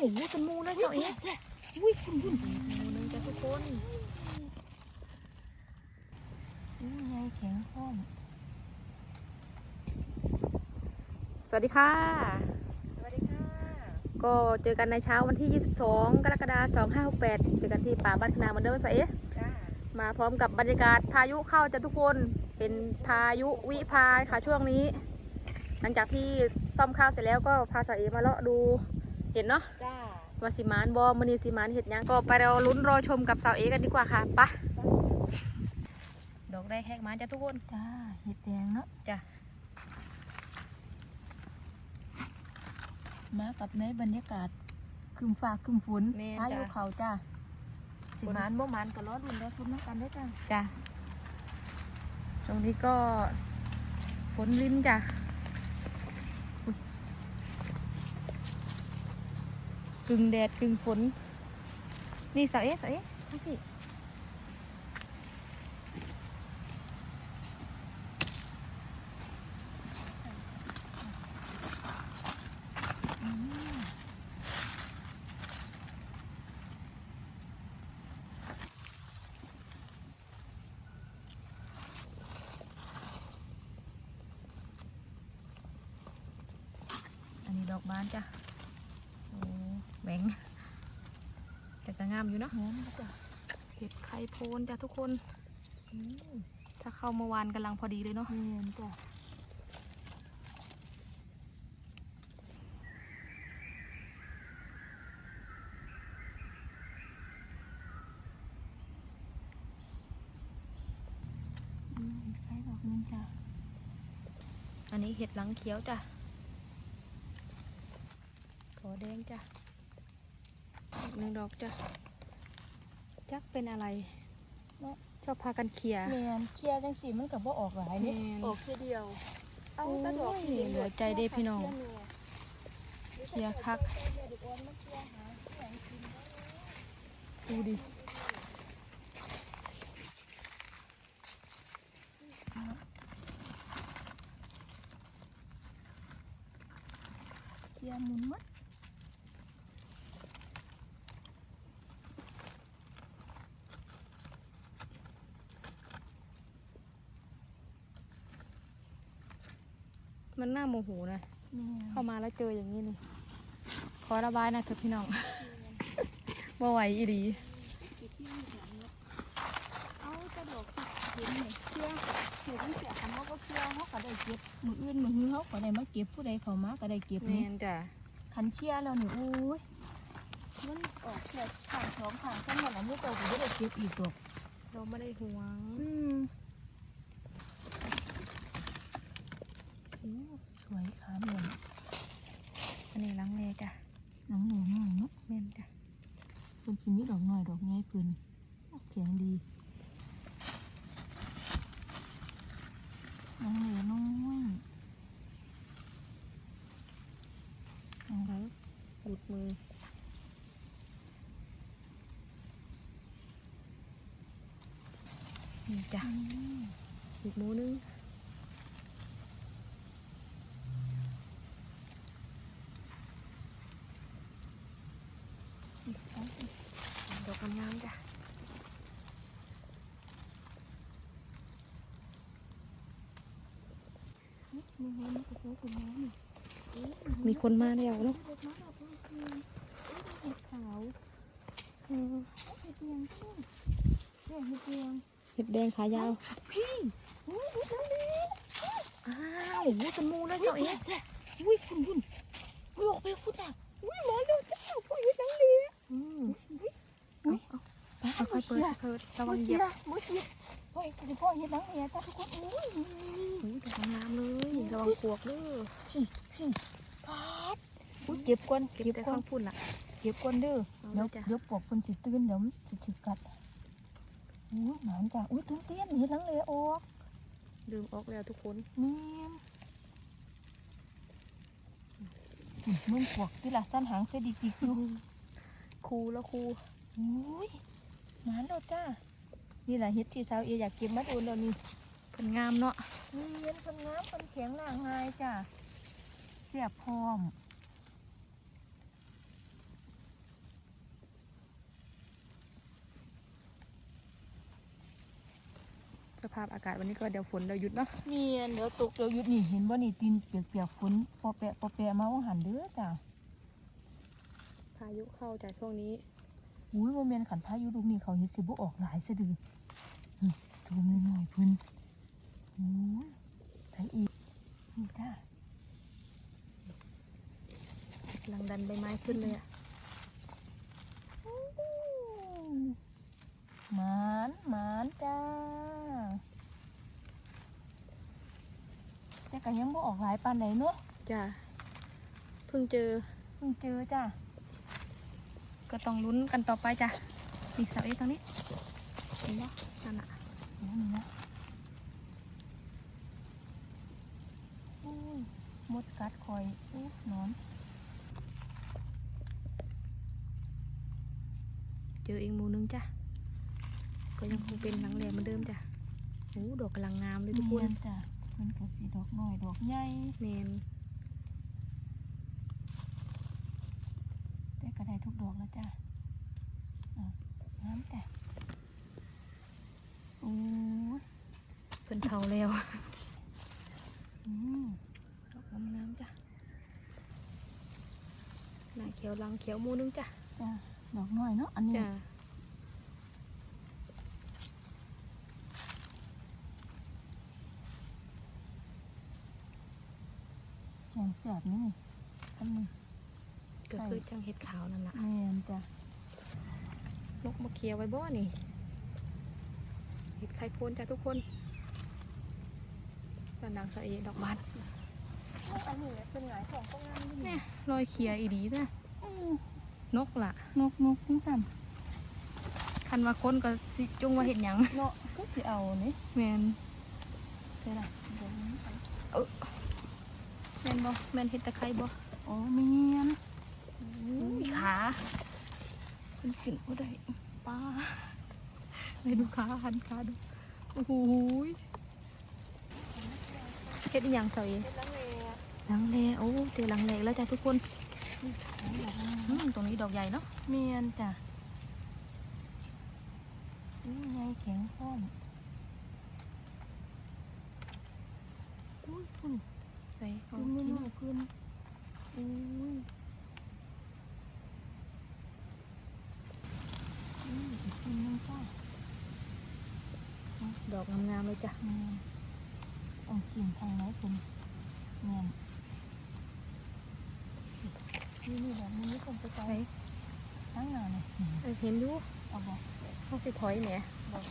าวอู้เป็นหมูนะเจ้าเอ๋อุ้ยคุณคุณหมูหนึงจ้ะทุกคนอุ้ยไงแข็งข้อมสวัสดีค่ะ สวัสดีค่ะ ก็เจอกันในเช้าวันที่ 22 กรกฎาคม2568 เจอกันที่ป่าบ้านขนาเหมือนเดิมเสาเอ๋จ้ามาพร้อมกับบรรยากาศพายุเข้าจ้ะทุกคน เป็นพายุวิพาค่ะช่วงนี้ หลังจากที่ซ่อมข้าวเสร็จแล้วก็พาสาวเอมาเลาะดู เห็นเนาะจ้า ว่าสิมานบอมอนีสิมานเห็ดหยังก็ไปเราลุ้นรอชมกับสาวเอกันดีกว่าค่ะไปะดอกได้แหกมาจ้ะทุกคนจ้าเห็ดแดงเนาะจ้ะมากับในบรรยากาศครึมฟ้าครึมฝนแม่นพายุจ้ะเขาจ้าสิฝนมานบ่มันก็รอดุนรอทุนน้ำกันเด้อจ้าจ้ะตรงนี้ก็ฝนลิ้นจ้ะอุ๊ย กึ่งแดดกึ่งฝน นี่สาวเอสาวเอมาสิ อันนี้ดอกบานจ้ะ โอ้แหวงแต่ก็งามอยู่เนาะ หอมจ้า เห็ดไข่โพนจ้ะทุกคนอืมถ้าเข้าเมื่อวานกำลังพอดีเลยเนาะแม่นจ้าอืมคล้ายดอกนึงจ้าอันนี้เห็ดหลังเขียวจ้ะขอแดงจ้ะอีกหนึ่งดอกจ้ะ จักเป็นอะไรเนาะ ชอบพากันเคลียร์แมนเคลียร์จังสีมันกับว่าออกหลายนี่แม่นออกแค่เดียว เอาโอ้ยกระดอกที่เหลือใจเด้พี่น้องเคลียร์คักดูดิเคลียร์หมุนมัด มันน่าโมโหนะแม่นเข้ามาแล้วเจออย่างนี้นี่ ขอระบายหนะเถอะพี่น้องบ่ไหวอีดีเอากระดอกที่เห็นเนี่ยเคลียร์เห็นเสียคันเขาก็เคลียร์เขาก็ได้เก็บมืออื่นมือหื้อเขาก็ได้มาเก็บผู้ใดเขามาก็ได้เก็บแมนี่นจ้ะคันเคลียร์แล้วนี่โอ้ยมันออกแค่ข้างสองข้างข้างหมดแล้วนี่เจ้าก็ไม่ได้เก็บอีกดอกเราไม่ได้ห่วง อืมโอ้ สวยขาเหมือนอันนี้ล้างเลจ้ะหนังเหนียวหน่อยเนาะแมนจ้ะเป็นสิมีดอกหน่อยดอกง่ายเกินแข็งดีหนังเหนียวน้อยเอาไว้หลุดมือนี่จ้ะอีกหมูนึง ดอกงามๆจ้ะมือมันก็เขาคนน้อยนี่มีคนมาแล้วเนาะเด็กน้อยดอกมันคือเห็ดขาวอืมเห็ดเดียงใช่เนี่ยเห็ดเดียงเห็ดแดงขายาว พี่อุ้ยเห็ดน้ำดีอ้าวหูเป็นหมูนะเจ้าเอ๋อุ้ยคุณคุณอุ้ยออกไปฟุตอะอุ้ยหมอเร็วจ้าพ่อเห็ดน้ำดีอืมอุ้ย เอาเอาค่อยๆเปิดค่อยๆระวังเหยียบมือเสียโอ้ยคุณพ่อเห็ดน้ำดีจ้าทุกคนอุ้ยหูดอกงามๆเลยระวังปวกเด้อพี่พี่พาดอุ้ยเก็บก่อนเก็บเก็บแต่ก่อข้านงพุ่นล่ะเก็บก่อนเด้อเอาเลเดี๋ยวยจ้ะเดี๋ยวปอบคนสิตื่นเดี๋ยวมันสิถึกกัดอุ้ยหนานจ้ะอุ้ยตื่นเต้นเห็ดน้ำเลยออกลืมออกแล้วทุกคนแม่นอืมมึงพวกที่ละสั้นหางเสดิกิกอยู่ครูแล้วครูอุ้ย หมานแล้จ้า นี่แหละเฮ็ดที่สาวเออยากเก็บมาดูแล้นี่ผลงามเนาะนี่เย็นคนน้ำคนแข็งหลางายจ้า เสียบพร้อมสภาพอากาศวันนี้ก็เดี๋ยวฝนเดี๋ยวหยุดเนาะเมียนเดี๋ยวตกเดี๋ยวหยุดนี่เห็นว่านี่ตีนเปียกๆฝนปอแปะปอแปะมาว่าหันเด้อจ้าพายุเข้าจากช่วงนี้ อุ้ยโมเมนขันพายุลูกนี่เขาเฮ็ดสิบ่ออกหลายซะดือหึดูมือหน่อยเพิ่นโอ้ยใส่อีกนี่จ้ากำลังดันใบไม้ขึ้นเลยอะหมานหมานจ้า แต่ก็ยังบ่ออกหลายปานใดเนาะจ้ะเพิ่งเจอ เพิ่งเจอจ้า ก็ต้องลุ้นกันต่อไปจ้ะนี่เสาเอ๊ะตรงนี้เห็นปะนั่นอะเดี๋ยวนี่นะอุ้ยมดกัดคอยอู้นอน เจออีกหมูนึงจ้ะ ก็ยังคงเป็นหลังแหลมเหมือนเดิมจ้ะโอ้ดอกกำลังงามเลยทุกคเนียนนจ้ะมันก็สีดอกน้อยดอกใหญ่เมน แต่ก็ได้ทุกดอกแล้วจ้ะอะน้ำจ้ะโอ้ย เพิ่นเทาแล้ว อืม ดอกงามงามๆจ้ะ หน้าเขียวหลังเขียวหมูนึงจ้ะจ้ะดอกน้อยเนาะอันนี้จ้ะแจงแสบนี่อันนี้ก็คือจังเห็ดขาวนั่นแหละแมนจ้ะลกมาเคลียร์ไว้บ่นี่เห็ดไข่โพนจ้ะทุกคนบ้านดังสะเอดอกบาน อันนี้เป็นหลายของก็งามดีเนี่ยรอยเขียอีดีนะอืมนกล่ะ นกนกนี่สั่นคันว่าคนก็สิจุงว่าเห็ดหยังเนาะก็สิเอานี่แมนใช่ละเดี๋ยวนี้ไปแมนบ่แมนเห็ดตะไคร้บ่อ๋อเมียนอุ้ยขาเป็นขึ้นก็ได้ป้าไปดูขาหันขาดูโอ้โหยเห็ดอหย่างเสาเอ เป็นลังเลห ลังเลโอ้เจอหลังเลแล้วจ้ะทุกคนอืมตรงนี้ดอกใหญ่เนาะเมียนจ้ะอู้ไงแข็งพร้อมอุ้ยคุณไปเอาคุณไม่ที่หน่นู่อนยคุณอุ้ยอืมอีกคุณนึงจ้ะดอกงามๆเลยจ้ะเมียนเอากิ่งทางไหนคุณเมีย นนี่นี่แบบนี้ผมไปไกลไปทั้งงานเลยเออเห็นอยู่เอาบอกเขาสิถอยแหมบอก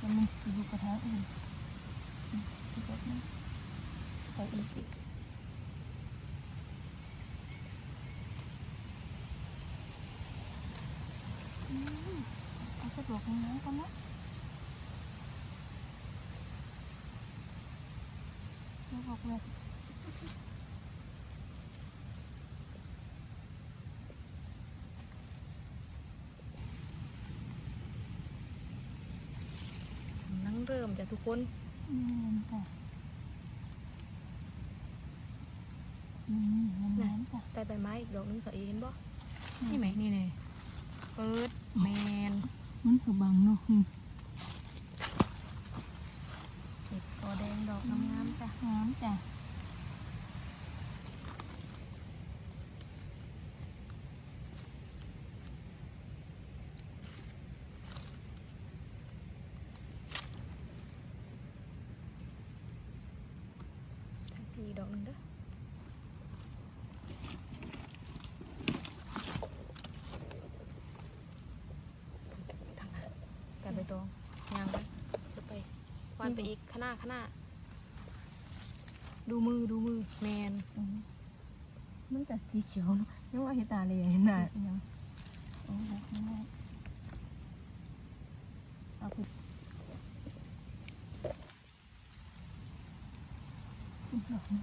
มันมันสิอยู่กระทางอื่นอืมอีกแบบนึงใส่อีกอีกอืมเอาสะดวกในน้ำก่อนนะเราบอกเลย นั่งเริ่ม จ้ะทุกคนอืมจ้ะอืมมันน้ำจ้ะใต้ใบไม้อีกดอกหนึงเสาเอเห็นบ่นี่ไหมนี่เลยเปิดแมนมันก็บังเนาะอืมเห็ดกอแดงดอกงามๆจ้ะน้ำจ้ะ ทางพี่ดอกหนึงเด้อทางนั้นกันไปตรงยางไปจะไปวัน ไปอีกข้างหน้าข้างหน้า ดูมือดูมือแมนอืมมันกับสีเขียวเนาะนึกว่าเห็ดตาเลยเห็นหน้าอีหยังโอ้ยไม่ได้เอาไปอีกดอกหนึ่ง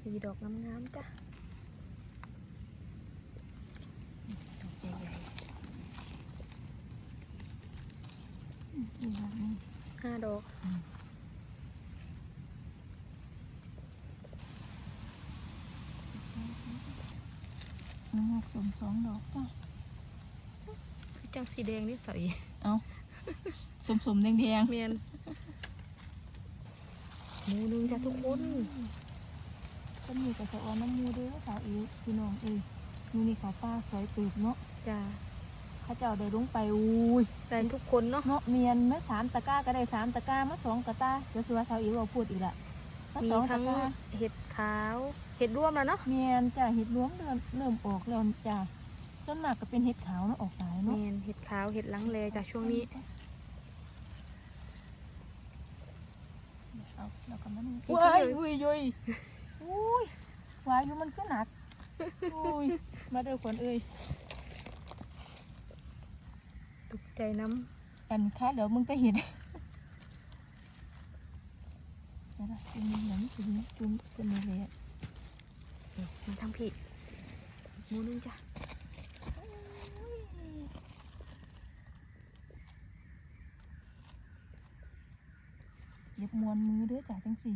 สีดอกงามๆจ้ะดอกใหญ่ อีกดอกหนึ่ง ๆห้าดอกอกสมสองดอกจ้ะคือจังสีแดงนี่สาวอีเอาสมสมๆแดงแดงเมียนหมูหนึงจ้ะทุกคนๆก็มีกับสะออนน้ำมูเด้อสาวอีพี่น้องเอ้ยมูนี่เขาป้าสวยตืบเนาะจ้ะเข้าเจ้าได้ลงไปอุ้ยได้ทุกคนเนาะเนาะเมียนมาสามตะกร้าก็ได้สามตะกร้ามาสองกะตาเดี๋ยวสุวาสาวอีเราพูดอีกละมามีสองตะทั้งกร้าเห็ดขาวเห็ดร่วมแล้วเนาะเมียนจ้ะเห็ดรวมเริ่มเริ่มออกแล้วจ้ะส่วนมากก็เป็นเห็ดขาวเนาะออกหลายเนาะเมียนเห็ดขาวเห็ดหลังแลจ้ะช่วงนี้เอาแล้วก็มันอุ๊ยว้ายอุ้ยยุยอุ้ยวายุมันก็หนักอุ้ยมาเด้อขวัญเอ้ยตก ใจน้อันค้าเดี๋ยวมึงไปเห็นเดี๋ยวนะจุ่มหนังจุ่มจุ่มเป็นอะไรอะำนี่มันทำผิดหมูหนึงจ้ะเหย็บมวนมือเด้อจ้ะจังสิ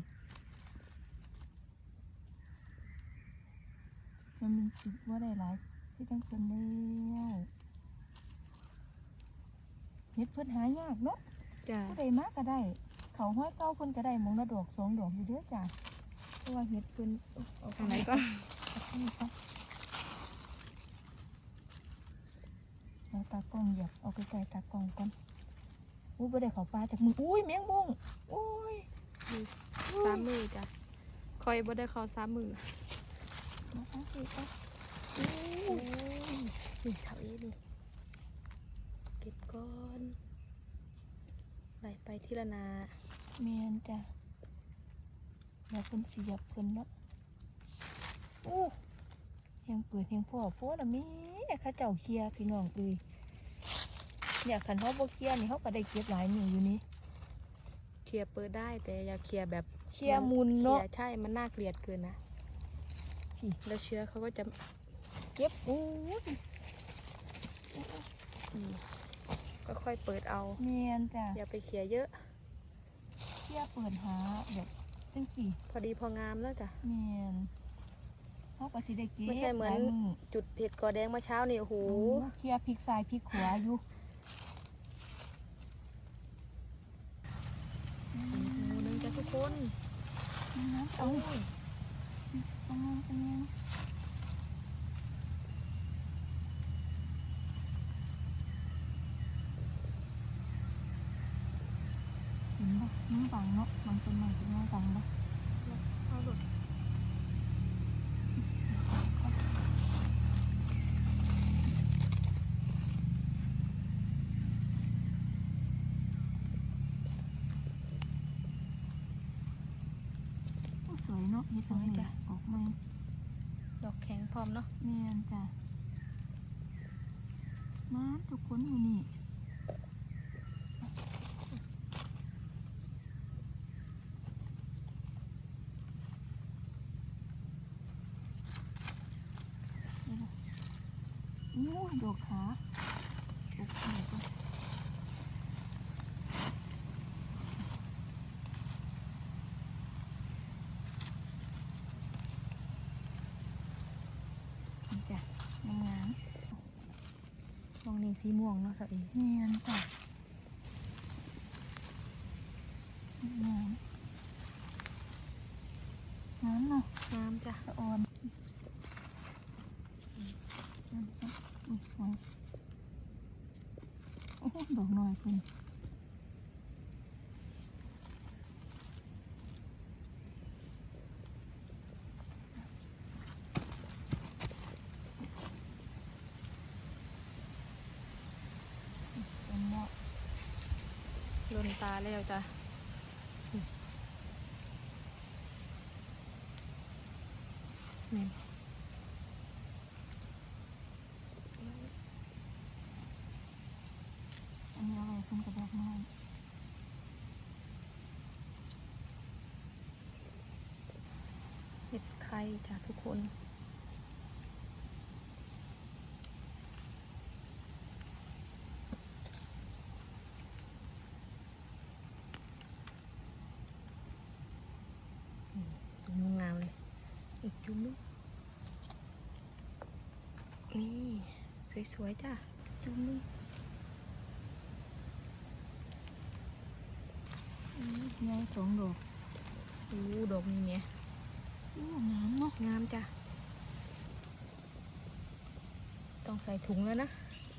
มันมีจิตว่าได้หลายที่จังคนแล้ว เฮ็ดเพิ่นหายากเนาะจ้ะผู้ใดมาก็ได้ เขาห้อยเก้าคนก็ได้หมองละดอกสองดอกอยู่เด้อจ้ะเพราะว่าเฮ็ดเพิ่นเอาทางไหนก่อนเอานี่ก่อนเอาตากล้องเหยียบเอาใกล้ๆตากล้องก่อนอุ้ยบ่ได้เขาปลาจากมืออุ้ยแมงบงอุ้ยสามมือจ้ะคอยบ่ได้เข้าสามมือมาเอาสิเอาโอ้ยนี่เฉาอีนี่เก็บก้อนไหลไปทีละนาแมนจ้ะเดี๋ยวเพิ่นสิเหยียบเพิ่นเนาะอู้เฮียงเปิดเฮียงพ่อพ่อละแมีเข้าเจ้าเคลียร์พี่น้องเอ้ยเนี่ยคันเฮาบ่เคลียร์นี่เฮาก็ได้เก็บหลายมื้ออยู่นี่เคลียร์เปิดได้แต่อย่าเคลียร์แบบเคลียร์มุนเนาะคลียร์ใช่มันน่าเกลียดเกินนะพี่แล้วเชื้อเขาก็จะเก็บอู้ยอืม ก็ค่อยเปิดเอาแมนจ้ะอย่าไปเคลียร์เยอะเคลียร์เปิดหาแบบจังสี่พอดีพองามแล้วจ้ะแมนเฮาก็สิได้เก็บไม่ใช่เหมือนหลายอจุดเห็ดกอแดงเมื่อเช้านี่โอ้โหโอ้เคลียร์พลิกซ้ายพลิกขวาอยู่หมูหนึงจ้ะทุกคนน้ำเอาโอ้ยเอามาเป็นยัง เห็นปะน้ำบังเนาะบางต้นไม้เป็นน้ำบังปะเอาหลุดโอ้สวยเนาะมีสังเลยออกมาดอกแข็งพร้อมเนาะแม่นจ้ะมาทุกคนอยู่นี่เดี๋ยวนะโอ้ยดอกขาดอกขาก็นี่จ้ะงามมองนี่สีม่วงเนาะสาวเอๆแม่นจ้ะงามงามเนาะงามจ้ะสะออนอืมอุ้ยสวยโอ้โห ดอกน้อยคุณเป็นเนาะโดนตาแล้วจ้ะแม่น อั นนี้อะไรคุณกระดอกไม้เห็ดไข่จ้ะทุกคนงามเลยอีกจุ่มนึงนี่ สวย ๆ จ้าจุ่มเล ยอืมไงสองดอกโอ้ดอกนี้เนี่ยอู้งามเนาะงามจ้ะ ต้องใส่ถุงแล้วนะ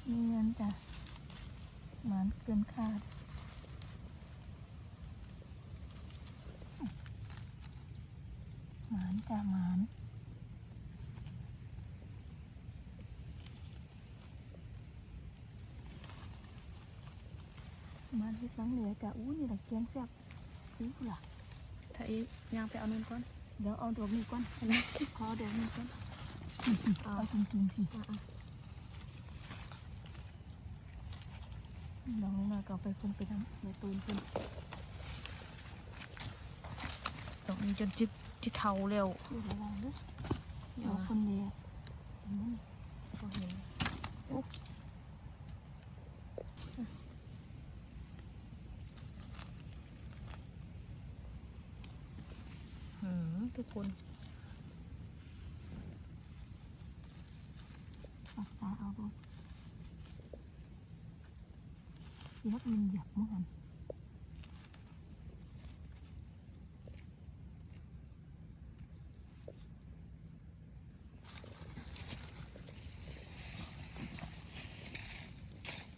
มีเงินจ้ะหมานเกินคาดหมานจ้ะหมาน มานที่สังเหลือจ้ะอู้นี่แหละเกียงแซ่บอู้ล่ะถ้าอีกยางไปเอานู่นก่อน เดี๋ยวเอาดอกนี้ก่อนขอดอกนี้ก่อนเอาจุ่มๆพี่ดอกนี้หน่อยก็เอาไปคุณไปทำในตูนคุณดอกนี้จนจิตจิตเทาเร็วดูระวังด้วยเอาคนเดียวเห็นไหม ก็เห็นหืม ทุกคนปักตาเอาดูเสียบมันหยียบมั้งหัน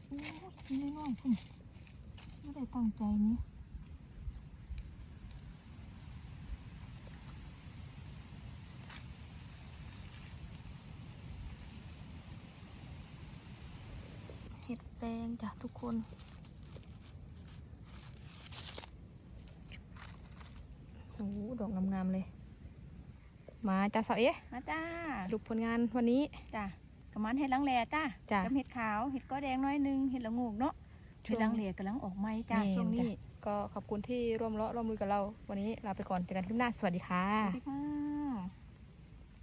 โอ้ยนี่น้อยคุณไม่ได้ตั้งใจนี้ เห็ ดแดงจ้ะทุกคน โอ้โหดอกงามๆเลย มาจ้าสาวเอ๊ะมาจ้าสรุปผลงานวันนี้ จ้ากับมันเห็ดลังแหล่จ้าจ้ะกับเห็ดขาว เห็ดก็แดงน้อยหนึง เห็ดละโงูกเนาะช่วงเห็ดลังแหล่กำลังออกไม้จ้าแม่ช่วงจ้ะนี้ ก็ขอบคุณที่ร่วมเลาะร่วมมือกับเรา วันนี้ลาไปก่อนเจอกันคลิปหน้า สวัสดีค่ะ สวัสดีค่ะ